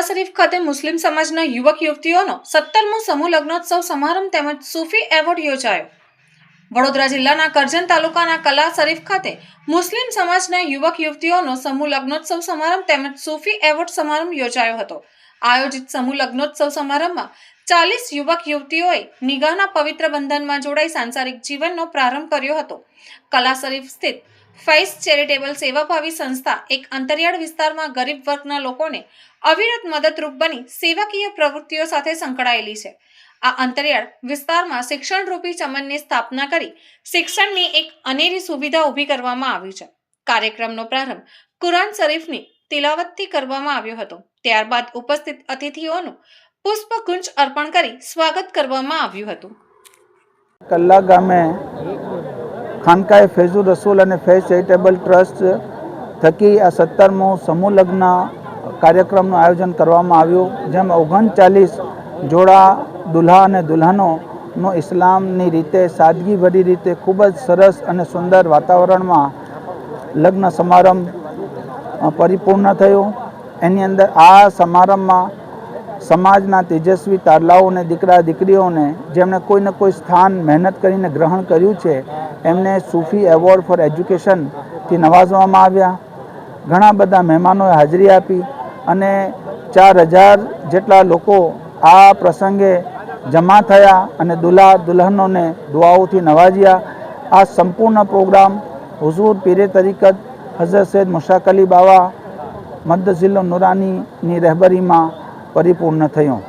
કલા શરીફ ખાતે મુસ્લિમ સમાજના યુવક યુવતીઓનો સત્તરમો સમૂહ લગ્નોત્સવ સમારંભ તેમજ સૂફી એવોર્ડ યોજાયો. વડોદરા જિલ્લાના કરજણ તાલુકાના કલા શરીફ ખાતે મુસ્લિમ સમાજના યુવક યુવતીઓનો સમૂહ લગ્નોત્સવ સમારંભ તેમજ સૂફી એવોર્ડ સમારંભ યોજાયો હતો. આયોજિત સમૂહ લગ્નોત્સવ સમારંભમાં ચાલીસ યુવક યુવતીઓએ નિગાહના પવિત્ર બંધનમાં જોડાઈ સાંસારિક જીવનનો પ્રારંભ કર્યો હતો. કલા શરીફ સ્થિત ફૈઝ ચેરિટેબલ સેવાભાવી સંસ્થા એક અંતરિયાળ વિસ્તારમાં ગરીબ વર્ગના લોકોને અવિરત મદદરૂપ બની સેવાકીય પ્રવૃત્તિઓ સાથે સંકળાયેલી છે. આ અંતરિયાળ વિસ્તારમાં શિક્ષણરૂપી ચમનની સ્થાપના કરી શિક્ષણની એક અનેરી સુવિધા ઊભી કરવામાં આવી છે. કાર્યક્રમનો પ્રારંભ કુરાન શરીફની તિલાવતથી કરવામાં આવ્યો હતો. ત્યારબાદ ઉપસ્થિત અતિથિઓનું પુષ્પગુંજ અર્પણ કરી સ્વાગત કરવામાં આવ્યું હતું. કલ્લા ગામે ખાનકાએ ફૈઝુર રસૂલ અને ફૈઝ ચેરિટેબલ ટ્રસ્ટ થકી આ સત્તરમું સમૂહ લગ્ન કાર્યક્રમનું આયોજન કરવામાં આવ્યું, જેમાં ઓગણચાલીસ જોડા દુલ્હા અને દુલ્હનોનો ઇસ્લામની રીતે સાદગીભરી રીતે ખૂબ જ સરસ અને સુંદર વાતાવરણમાં લગ્ન સમારંભ પરિપૂર્ણ થયો. એની અંદર આ સમારંભમાં સમાજના તેજસ્વી તારલાઓને દીકરા દીકરીઓને જેમણે કોઈને કોઈ સ્થાન મહેનત કરીને ગ્રહણ કર્યું છે, એમને સૂફી એવોર્ડ ફોર એજ્યુકેશનથી નવાજવામાં આવ્યા. ઘણા બધા મહેમાનોએ હાજરી આપી અને ચાર હજાર જેટલા લોકો આ પ્રસંગે જમા થયા અને દુલ્હા દુલ્હનોને દુઆઓથી નવાજ્યા. આ સંપૂર્ણ પ્રોગ્રામ હુઝુર પીરે તરીકત હઝરત સૈદ મુશાક અલી બાવા મદ્દઝિલ્લો નુરાનીની રહેબરીમાં પરિપૂર્ણ થયો.